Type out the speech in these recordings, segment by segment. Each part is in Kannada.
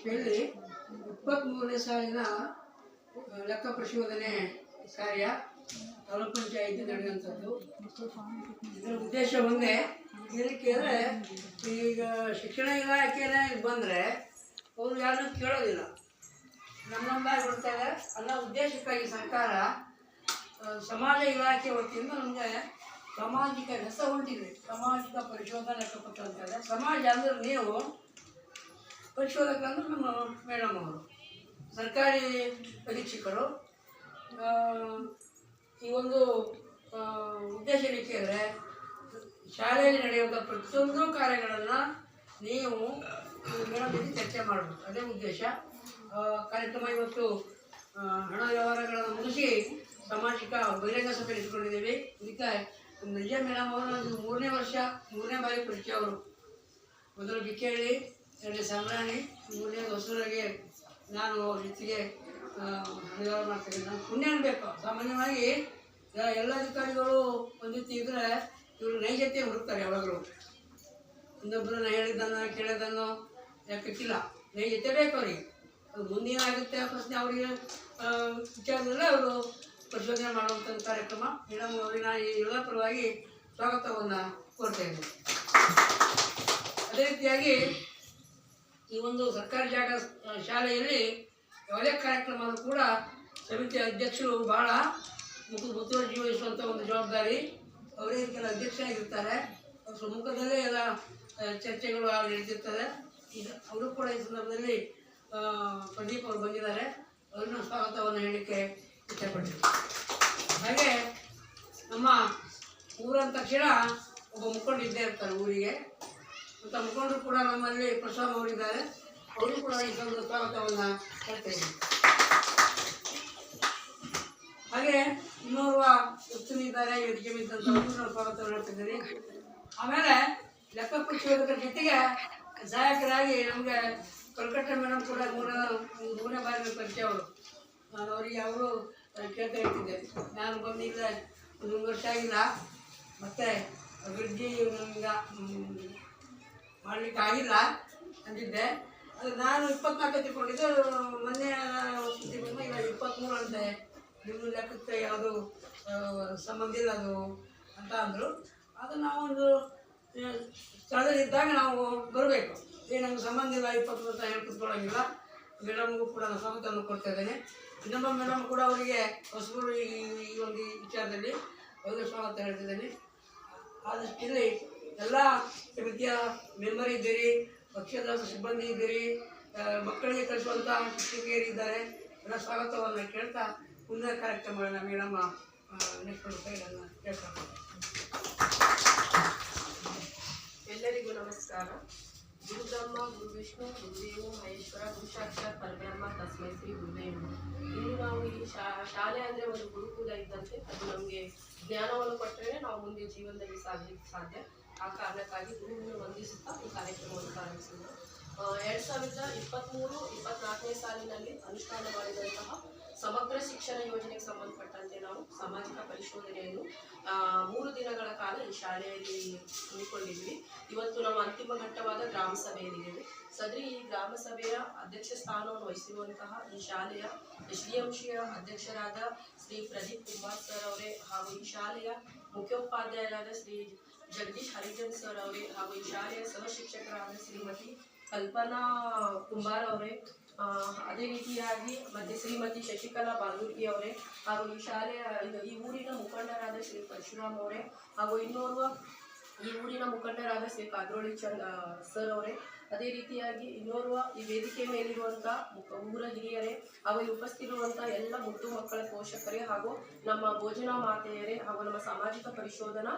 ಇಸ್ವಿಯಲ್ಲಿ ಇಪ್ಪತ್ತ್ಮೂರನೇ ಸಾಲಿನ ಲೆಕ್ಕ ಪರಿಶೋಧನೆ ಕಾರ್ಯ ತಾಲೂಕು ಪಂಚಾಯಿತಿ ನಡೆಯುವಂಥದ್ದು ಇದರ ಉದ್ದೇಶ ಒಂದೇ ಏನಕ್ಕೆ ಅಂದರೆ ಈಗ ಶಿಕ್ಷಣ ಇಲಾಖೆನೇ ಬಂದರೆ ಅವರು ಯಾರನ್ನೂ ಕೇಳೋದಿಲ್ಲ. ನಮ್ಮ ನಮ್ಮದಾಗಿ ಬಿಡ್ತಾರೆ ಅನ್ನೋ ಉದ್ದೇಶಕ್ಕಾಗಿ ಸರ್ಕಾರ ಸಮಾಜ ಇಲಾಖೆ ವತಿಯಿಂದ ನಮಗೆ ಸಾಮಾಜಿಕ ಹೆಸ ಹೊಂಟಿದೆ ಸಾಮಾಜಿಕ ಪರಿಶೋಧನೆ ಲೆಕ್ಕಪತ್ರ ಅಂತಾರೆ. ಸಮಾಜ ಅಂದ್ರೆ ನೀವು ಪರಿಶೋಧಕರಂದ್ರೆ ನಮ್ಮ ಮೇಡಮ್ ಅವರು. ಸರ್ಕಾರಿ ಪರೀಕ್ಷಕರು ಈ ಒಂದು ಉದ್ದೇಶ ಅಂದರೆ ಶಾಲೆಯಲ್ಲಿ ನಡೆಯುವಂಥ ಪ್ರತಿಯೊಂದು ಕಾರ್ಯಗಳನ್ನು ನೀವು ಮೇಡಮ್ ಜೊತೆ ಚರ್ಚೆ ಮಾಡಬೇಕು. ಅದೇ ಉದ್ದೇಶ. ಕಾರ್ಯಕ್ರಮ ಇವತ್ತು ಹಣ ವ್ಯವಹಾರಗಳನ್ನು ಮುಗಿಸಿ ಸಾಮಾಜಿಕ ಬಹಿರಂಗ ಸಭೆ ಇಟ್ಕೊಂಡಿದ್ದೀವಿ ಇದಕ್ಕೆ ನಿಜ ಮೇಡಮ್ ಅವರು ಮೂರನೇ ವರ್ಷ, ಮೂರನೇ ಬಾರಿ ಪರಿಚಯ ಅವರು. ಮೊದಲು ಬಿಕ್ಕೇಳಿ ಎರಡನೇ ಸಂಬ್ರಾಣಿ ಮೂರನೇ ಹೊಸೂರಿಗೆ ನಾನು ಅವ್ರ ಜೊತೆಗೆ ಆ, ಹಣ ಮಾಡ್ತೀನಿ. ನಾನು ಪುಣ್ಯ ಅನ್ಬೇಕು. ಸಾಮಾನ್ಯವಾಗಿ ಎಲ್ಲ ಅಧಿಕಾರಿಗಳು ಒಂದು ರೀತಿ ಇದ್ರೆ ಇವರು ನೈಜತೆ ಹುಡುಕ್ತಾರೆ ಯಾವಾಗಲೂ. ಇನ್ನೊಬ್ಬರನ್ನ ಹೇಳಿದ್ದನ್ನು ಕೇಳೋದನ್ನು ಯಾಕಿಲ್ಲ ನೈಜತೆ ಬೇಕು ಅವರಿಗೆ. ಅದು ಮುಂದೇನಾಗುತ್ತೆ ಪ್ರಶ್ನೆ ಅವರಿಗೆ ವಿಚಾರದಲ್ಲೇ ಅವರು ಪರಿಶೋಧನೆ ಮಾಡುವಂಥ ಕಾರ್ಯಕ್ರಮ. ಮೇಡಮ್ ಅವರಿಗೆ ನಾನು ಎಲ್ಲ ಪರವಾಗಿ ಸ್ವಾಗತವನ್ನು ಕೋರ್ತಾ ಇದ್ದೀನಿ ಅದೇ ರೀತಿಯಾಗಿ ಈ ಒಂದು ಸರ್ಕಾರಿ ಜಾಗ ಶಾಲೆಯಲ್ಲಿ ಯಾವುದೇ ಕಾರ್ಯಕ್ರಮ ಕೂಡ ಸಮಿತಿ ಅಧ್ಯಕ್ಷರು ಬಹಳ ಮುಖ, ಮುತುವರ್ಜಿ ವಹಿಸುವಂಥ ಒಂದು ಜವಾಬ್ದಾರಿ. ಅವರೇ ಇದಕ್ಕೆಲ್ಲ ಅಧ್ಯಕ್ಷರಾಗಿರ್ತಾರೆ. ಅವ್ರ ಸಮ್ಮುಖದಲ್ಲೇ ಎಲ್ಲ ಚರ್ಚೆಗಳು ನಡೀತಿರ್ತದೆ ಇದು ಅವರು ಕೂಡ ಈ ಸಂದರ್ಭದಲ್ಲಿ ಪ್ರದೀಪ್ ಅವರು ಬಂದಿದ್ದಾರೆ. ಅವ್ರನ್ನ ಸ್ವಾಗತವನ್ನು ಹೇಳಲಿಕ್ಕೆ ಇಷ್ಟಪಡ್ತೀವಿ ಹಾಗೆ ನಮ್ಮ ಊರಂದ ತಕ್ಷಣ ಒಬ್ಬ ಮುಖಂಡ ಇದ್ದೇ ಇರ್ತಾರೆ ಊರಿಗೆ. ಮತ್ತು ಮುಖಂಡರು ಕೂಡ ನಮ್ಮಲ್ಲಿ ಪ್ರಸಾದ್ ಅವರಿದ್ದಾರೆ. ಅವರು ಕೂಡ ಈ ಒಂದು ಸ್ವಾಗತವನ್ನು ಹೇಳ್ತಾ ಇದ್ದೀನಿ ಹಾಗೆ ಇನ್ನೋರ್ವ ವ್ಯಕ್ತಿನಿದ್ದಾರೆ ವೇದಿಕೆ ನಾನು ಸ್ವಾಗತವನ್ನು ಹೇಳ್ತಿದ್ದೀನಿ ಆಮೇಲೆ ಲೆಕ್ಕ ಪರಿಶೋಧಕರ ಜೊತೆಗೆ ಸಹಾಯಕರಾಗಿ ನಮಗೆ ಕಲ್ಕಟ್ಟೆ ಮೇಡಮ್ ಕೂಡ ಮೂರ ಮೂರನೇ ಬಾರಿ ಪರಿಚಯ ಅವರು. ನಾನು ಅವರಿಗೆ ಅವರು ಕೇಳ್ತಾ ಇರ್ತಿದ್ದೆ. ನಾನು ಬಂದಿಲ್ಲ ಒಂದು ವರ್ಷ ಆಗಿಲ್ಲ. ಮತ್ತು ಅಭಿವೃದ್ಧಿ ನಮ್ಗೆ ಮಾಡಲಿಕ್ಕೆ ಆಗಿಲ್ಲ ಅಂದಿದ್ದೆ. ಅದು ನಾನು ಇಪ್ಪತ್ನಾಲ್ಕು ತಿಳ್ಕೊಂಡಿದ್ದು, ಮೊನ್ನೆ ಇವಾಗ ಇಪ್ಪತ್ತ್ಮೂರು ಅಂತೆ ನಿಮ್ಮ ಲೆಕ್ಕಕ್ಕೆ ಯಾವುದು ಸಂಬಂಧ ಇಲ್ಲ ಅದು ಅಂತ ಅಂದರು. ಅದು ನಾವೊಂದು ಸ್ಥಳದಲ್ಲಿದ್ದಾಗ ನಾವು ಬರಬೇಕು. ಏನು ನಮ್ಗೆ ಸಂಬಂಧ ಇಲ್ಲ ಇಪ್ಪತ್ತು ಅಂತ ಹೇಳಿ ಕೂತ್ಕೊಳ್ಳೋಂಗಿಲ್ಲ. ಮೇಡಮ್ಗೂ ಕೂಡ ನಾನು ಸ್ವಾಗತವನ್ನು ಕೊಡ್ತಾ ಇದ್ದೇನೆ. ಇನ್ನೊಬ್ಬ ಮೇಡಮ್ ಕೂಡ ಅವರಿಗೆ ಹೊಸಬರು ಈ ಈ ಒಂದು ವಿಚಾರದಲ್ಲಿ ಅವರಿಗೆ ಸ್ವಾಗತ ಹೇಳ್ತಿದ್ದೇನೆ. ಆದಷ್ಟು ಇಲ್ಲಿ ಎಲ್ಲ ಸಮಿತಿಯ ಮೆಂಬರ್ ಇದ್ದೀರಿ, ಪಕ್ಷದ ಸಿಬ್ಬಂದಿ ಇದ್ದೀರಿ ಮಕ್ಕಳಿಗೆ ಕಲಿಸುವಂಥ ಶಿಕ್ಷಕಿಯರಿದ್ದಾರೆ ಎಲ್ಲ ಸ್ವಾಗತವನ್ನು ಕೇಳ್ತಾ ಮುಂದಿನ ಕಾರ್ಯಕ್ರಮಗಳನ್ನ ಮೇಡಮ್ ನಡೆಸ್ಕೊಳ್ತಾ ಇದನ್ನು ಕೇಳ್ತಾ ಎಲ್ಲರಿಗೂ ನಮಸ್ಕಾರ. ಗುರುಬ್ರಹ್ಮ, ಗುರು ವಿಷ್ಣು ಗುರುದೇವು ಮಹೇಶ್ವರ ಗುರುಶಾಕ್ಷ ಪರಬ್ರಹ್ಮ, ತಸ್ಮೈ ಶ್ರೀ ಗುರುದೇವು ಇನ್ನು ನಾವು ಈ ಶಾಲೆ ಅಂದರೆ ಒಂದು ಗುರುಕುಲ ಇದ್ದಂತೆ, ಅದು ನಮಗೆ ಜ್ಞಾನವನ್ನು ಕೊಟ್ಟರೆ ನಾವು ಮುಂದೆ ಜೀವನದಲ್ಲಿ ಸಾಧಲಿಕ್ಕೆ ಸಾಧ್ಯ. ಆ ಕಾರಣಕ್ಕಾಗಿ ಭೂಮಿ ವಂದಿಸುತ್ತಾ ಈ ಕಾರ್ಯಕ್ರಮವನ್ನು ಪ್ರಾರಂಭಿಸಿದ್ದು ಎರಡ್ ಸಾವಿರದ ಇಪ್ಪತ್ತ್ಮೂರು ಇಪ್ಪತ್ನಾಲ್ಕನೇ ಸಾಲಿನಲ್ಲಿ ಅನುಷ್ಠಾನ ಮಾಡಿದಂತಹ ಸಮಗ್ರ ಶಿಕ್ಷಣ ಯೋಜನೆಗೆ ಸಂಬಂಧಪಟ್ಟಂತೆ ನಾವು ಸಾಮಾಜಿಕ ಪರಿಶೋಧನೆಯನ್ನು ಮೂರು ದಿನಗಳ ಕಾಲ ಈ ಶಾಲೆಯಲ್ಲಿ ಹಮ್ಮಿಕೊಂಡಿದ್ವಿ. ಇವತ್ತು ನಾವು ಅಂತಿಮ ಘಟ್ಟವಾದ ಗ್ರಾಮ ಸಭೆಯಲ್ಲಿದ್ದೇವೆ. ಸದರಿ ಈ ಗ್ರಾಮ ಸಭೆಯ ಅಧ್ಯಕ್ಷ ಸ್ಥಾನವನ್ನು ವಹಿಸಿರುವಂತಹ ಈ ಶಾಲೆಯ ಎಸ್ ಡಿ ಎಂ ಶಿಯ ಅಧ್ಯಕ್ಷರಾದ ಶ್ರೀ ಪ್ರದೀಪ್ ಕುಮಾರ್ ಸರ್ ಅವರೇ ಹಾಗೂ ಈ ಶಾಲೆಯ ಮುಖ್ಯೋಪಾಧ್ಯಾಯರಾದ ಶ್ರೀ ಜಗದೀಶ್ ಹರಿಜನ್ ಸರ್ ಅವರೇ ಹಾಗೂ ಈ ಶಾಲೆಯ ಸಹ ಶಿಕ್ಷಕರಾದ ಶ್ರೀಮತಿ ಕಲ್ಪನಾ ಕುಂಬಾರ್ ಅವರೇ. ಅದೇ ರೀತಿಯಾಗಿ ಮತ್ತೆ ಶ್ರೀಮತಿ ಶಶಿಕಲಾ ಬಾಲ್ಗುರ್ಗಿ ಅವರೇ ಹಾಗೂ ಈ ಶಾಲೆಯ ಈ ಊರಿನ ಮುಖಂಡರಾದ ಶ್ರೀ ಪರಶುರಾಮ್ ಅವರೇ ಹಾಗೂ ಇನ್ನೋರ್ವ ಈ ಊರಿನ ಮುಖಂಡರಾದ ಶ್ರೀ ಕಾದ್ರೋಳಿ ಚಂದ್ ಸರ್ ಅವರೇ. ಅದೇ ರೀತಿಯಾಗಿ ಇನ್ನೋರ್ವ ಈ ವೇದಿಕೆ ಮೇಲಿರುವಂಥ ಊರ ಹಿರಿಯರೇ ಇಲ್ಲಿ ಉಪಸ್ಥಿತಿರುವಂಥ ಎಲ್ಲ ಮುದ್ದು ಮಕ್ಕಳ ಪೋಷಕರೇ ಹಾಗೂ ನಮ್ಮ ಭೋಜನ ಮಾತೆಯರೇ ಹಾಗೂ ನಮ್ಮ ಸಾಮಾಜಿಕ ಪರಿಶೋಧನಾ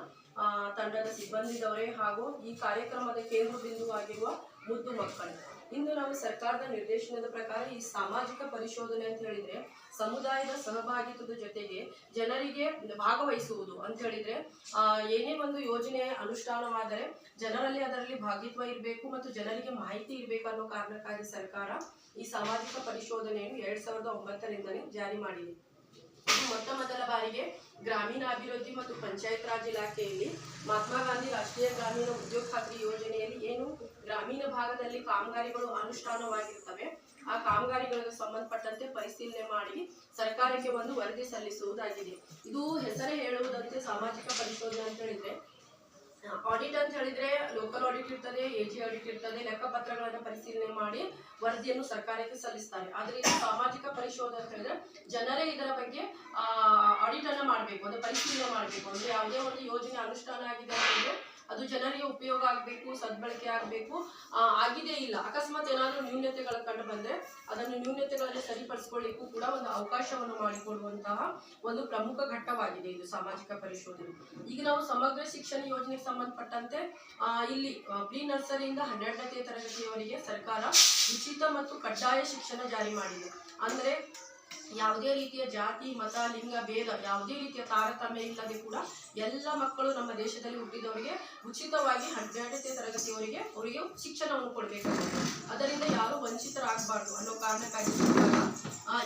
ತಂಡದ ಸಿಬ್ಬಂದಿದವರೇ ಹಾಗೂ ಈ ಕಾರ್ಯಕ್ರಮದ ಕೇಂದ್ರ ಬಿಂದುವಾಗಿರುವ ಮುದ್ದು ಮಕ್ಕಳು. ಇಂದು ನಾವು ಸರ್ಕಾರದ ನಿರ್ದೇಶನದ ಪ್ರಕಾರ ಈ ಸಾಮಾಜಿಕ ಪರಿಶೋಧನೆ ಅಂತ ಹೇಳಿದ್ರೆ ಸಮುದಾಯದ ಸಹಭಾಗಿತ್ವದ ಜೊತೆಗೆ ಜನರಿಗೆ ಭಾಗವಹಿಸುವುದು ಅಂತ ಹೇಳಿದ್ರೆ ಆ, ಏನೇ ಒಂದು ಯೋಜನೆ ಅನುಷ್ಠಾನವಾದರೆ ಜನರಲ್ಲಿ ಅದರಲ್ಲಿ ಭಾಗಿತ್ವ ಇರಬೇಕು ಮತ್ತು ಜನರಿಗೆ ಮಾಹಿತಿ ಇರಬೇಕು ಅನ್ನೋ ಕಾರಣಕ್ಕಾಗಿ ಸರ್ಕಾರ ಈ ಸಾಮಾಜಿಕ ಪರಿಶೋಧನೆಯನ್ನು ಎರಡ್ ಸಾವಿರದ ಒಂಬತ್ತರಿಂದಲೇ ಜಾರಿ ಮಾಡಿದೆ. ಇದು ಮೊಟ್ಟ ಮೊದಲ ಬಾರಿಗೆ ಗ್ರಾಮೀಣಾಭಿವೃದ್ಧಿ ಮತ್ತು ಪಂಚಾಯತ್ ರಾಜ್ ಇಲಾಖೆಯಲ್ಲಿ ಮಹಾತ್ಮ ಗಾಂಧಿ ರಾಷ್ಟ್ರೀಯ ಗ್ರಾಮೀಣ ಉದ್ಯೋಗ ಖಾತ್ರಿ ಯೋಜನೆಯಲ್ಲಿ ಏನು ಗ್ರಾಮೀಣ ಭಾಗದಲ್ಲಿ ಕಾಮಗಾರಿಗಳು ಅನುಷ್ಠಾನವಾಗಿರ್ತವೆ, ಆ ಕಾಮಗಾರಿಗಳಿಗೆ ಸಂಬಂಧಪಟ್ಟಂತೆ ಪರಿಶೀಲನೆ ಮಾಡಿ ಸರ್ಕಾರಕ್ಕೆ ಒಂದು ವರದಿ ಸಲ್ಲಿಸುವುದಾಗಿದೆ. ಇದು ಹೆಸರೇ ಹೇಳುವುದಂತೆ ಸಾಮಾಜಿಕ ಪರಿಶೋಧನೆ ಅಂತ ಹೇಳಿದ್ರೆ ಆಡಿಟ್ ಅಂತ ಹೇಳಿದ್ರೆ ಲೋಕಲ್ ಆಡಿಟ್ ಇರ್ತದೆ ಎ ಜಿ ಆಡಿಟ್ ಇರ್ತದೆ, ಲೆಕ್ಕಪತ್ರಗಳನ್ನು ಪರಿಶೀಲನೆ ಮಾಡಿ ವರದಿಯನ್ನು ಸರ್ಕಾರಕ್ಕೆ ಸಲ್ಲಿಸ್ತಾರೆ. ಆದ್ರೆ ಇದು ಸಾಮಾಜಿಕ ಪರಿಶೋಧನೆ ಅಂತ ಹೇಳಿದ್ರೆ ಜನರೇ ಇದರ ಬಗ್ಗೆ ಆಡಿಟ್ ಅನ್ನ ಮಾಡಬೇಕು ಅಂದ್ರೆ ಪರಿಶೀಲನೆ ಮಾಡಬೇಕು. ಅಂದ್ರೆ ಯಾವುದೇ ಒಂದು ಯೋಜನೆ ಅನುಷ್ಠಾನ ಆಗಿದೆ ಅಂದ್ರೆ ಅದು ಜನರಿಗೆ ಉಪಯೋಗ ಆಗಬೇಕು, ಸದ್ಬಳಕೆ ಆಗಬೇಕು ಆಗಿದೆ ಇಲ್ಲ. ಅಕಸ್ಮಾತ್ ಏನಾದರೂ ನ್ಯೂನತೆಗಳು ಕಂಡು ಬಂದರೆ ಅದನ್ನು ನ್ಯೂನತೆಗಳನ್ನು ಸರಿಪಡಿಸ್ಕೊಳ್ಳಿಕ್ಕೂ ಕೂಡ ಒಂದು ಅವಕಾಶವನ್ನು ಮಾಡಿಕೊಡುವಂತಹ ಒಂದು ಪ್ರಮುಖ ಘಟ್ಟವಾಗಿದೆ ಇದು ಸಾಮಾಜಿಕ ಪರಿಶೋಧನೆ. ಈಗ ನಾವು ಸಮಗ್ರ ಶಿಕ್ಷಣ ಯೋಜನೆಗೆ ಸಂಬಂಧಪಟ್ಟಂತೆ ಇಲ್ಲಿ ಪ್ರೀ ನರ್ಸರಿಯಿಂದ ಹನ್ನೆರಡನೇ ತರಗತಿಯವರಿಗೆ ಸರ್ಕಾರ ಉಚಿತ ಮತ್ತು ಕಡ್ಡಾಯ ಶಿಕ್ಷಣ ಜಾರಿ ಮಾಡಿದೆ. ಅಂದ್ರೆ ಯಾವುದೇ ರೀತಿಯ ಜಾತಿ, ಮತ, ಲಿಂಗ, ಭೇದ, ಯಾವುದೇ ರೀತಿಯ ತಾರತಮ್ಯ ಇಲ್ಲದೆ ಕೂಡ ಎಲ್ಲ ಮಕ್ಕಳು ನಮ್ಮ ದೇಶದಲ್ಲಿ ಹುಟ್ಟಿದವರಿಗೆ ಉಚಿತವಾಗಿ ಹನ್ನೆರಡನೇ ತರಗತಿಯವರಿಗೆ ಅವರಿಗೆ ಶಿಕ್ಷಣವನ್ನು ಕೊಡಬೇಕಾಗುತ್ತೆ. ಅದರಿಂದ ಯಾರು ವಂಚಿತರಾಗಬಾರ್ದು ಅನ್ನೋ ಕಾರಣಕ್ಕಾಗಿ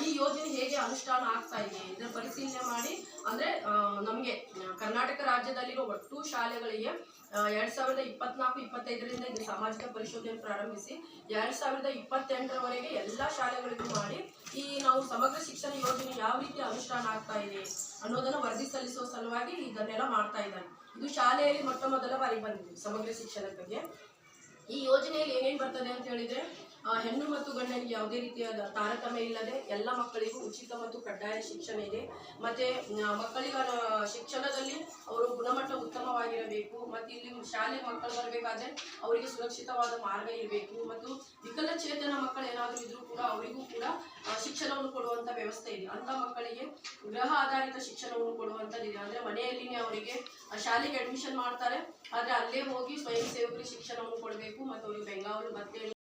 ಈ ಯೋಜನೆ ಹೇಗೆ ಅನುಷ್ಠಾನ ಆಗ್ತಾ ಇದೆ ಇದರ ಪರಿಶೀಲನೆ ಮಾಡಿ, ಅಂದ್ರೆ ನಮಗೆ ಕರ್ನಾಟಕ ರಾಜ್ಯದಲ್ಲಿರೋ ಒಟ್ಟು ಶಾಲೆಗಳಿಗೆ ಎರಡ್ ಸಾವಿರದ ಇಪ್ಪತ್ನಾಲ್ಕು, ಇಪ್ಪತ್ತೈದರಿಂದ ಇದು ಸಾಮಾಜಿಕ ಪರಿಶೋಧನೆ ಪ್ರಾರಂಭಿಸಿ, ಎರಡ್ ಸಾವಿರದ ಇಪ್ಪತ್ತೆಂಟರವರೆಗೆ ಎಲ್ಲ ಶಾಲೆಗಳಿಗೂ ಮಾಡಿ ಈ ನಾವು ಸಮಗ್ರ ಶಿಕ್ಷಣ ಯೋಜನೆ ಯಾವ ರೀತಿ ಅನುಷ್ಠಾನ ಆಗ್ತಾ ಇದೆ ಅನ್ನೋದನ್ನ ವರದಿ ಸಲ್ಲಿಸುವ ಸಲುವಾಗಿ ಇದನ್ನೆಲ್ಲ ಮಾಡ್ತಾ ಇದ್ದಾರೆ ಇದು ಶಾಲೆಯಲ್ಲಿ ಮೊಟ್ಟ ಮೊದಲ ಬಾರಿ ಬಂದಿದೆ ಸಮಗ್ರ ಶಿಕ್ಷಣದ ಬಗ್ಗೆ. ಈ ಯೋಜನೆಯಲ್ಲಿ ಏನೇನು ಬರ್ತದೆ ಅಂತ ಹೇಳಿದ್ರೆ ಹೆಣ್ಣು ಮತ್ತು ಗಂಡನಿಗೆ ಯಾವುದೇ ರೀತಿಯಾದ ತಾರತಮ್ಯ ಇಲ್ಲದೆ ಎಲ್ಲ ಮಕ್ಕಳಿಗೂ ಉಚಿತ ಮತ್ತು ಕಡ್ಡಾಯ ಶಿಕ್ಷಣ ಇದೆ. ಮತ್ತೆ ಮಕ್ಕಳಿಗ ಶಿಕ್ಷಣದಲ್ಲಿ ಅವರು ಗುಣಮಟ್ಟ ಉತ್ತಮವಾಗಿರಬೇಕು. ಮತ್ತು ಇಲ್ಲಿ ಶಾಲೆ ಮಕ್ಕಳು ಬರಬೇಕಾದ್ರೆ ಅವರಿಗೆ ಸುರಕ್ಷಿತವಾದ ಮಾರ್ಗ ಇರಬೇಕು. ಮತ್ತು ವಿಕಲಚೇತನ ಮಕ್ಕಳು ಏನಾದರೂ ಇದ್ರೂ ಕೂಡ ಅವರಿಗೂ ಕೂಡ ಶಿಕ್ಷಣವನ್ನು ಕೊಡುವಂತ ವ್ಯವಸ್ಥೆ ಇದೆ. ಅಂತ ಮಕ್ಕಳಿಗೆ ಗೃಹ ಆಧಾರಿತ ಶಿಕ್ಷಣವನ್ನು ಕೊಡುವಂಥದ್ದಿದೆ. ಅಂದ್ರೆ ಮನೆಯಲ್ಲಿನೇ ಅವರಿಗೆ ಶಾಲೆಗೆ ಅಡ್ಮಿಷನ್ ಮಾಡ್ತಾರೆ. ಆದ್ರೆ ಅಲ್ಲೇ ಹೋಗಿ ಸ್ವಯಂ ಸೇವಕರಿಗೆ ಶಿಕ್ಷಣವನ್ನು ಕೊಡಬೇಕು. ಮತ್ತು ಅವರಿಗೆ ಬೆಂಗಾವಲು ಭತ್ಯೆ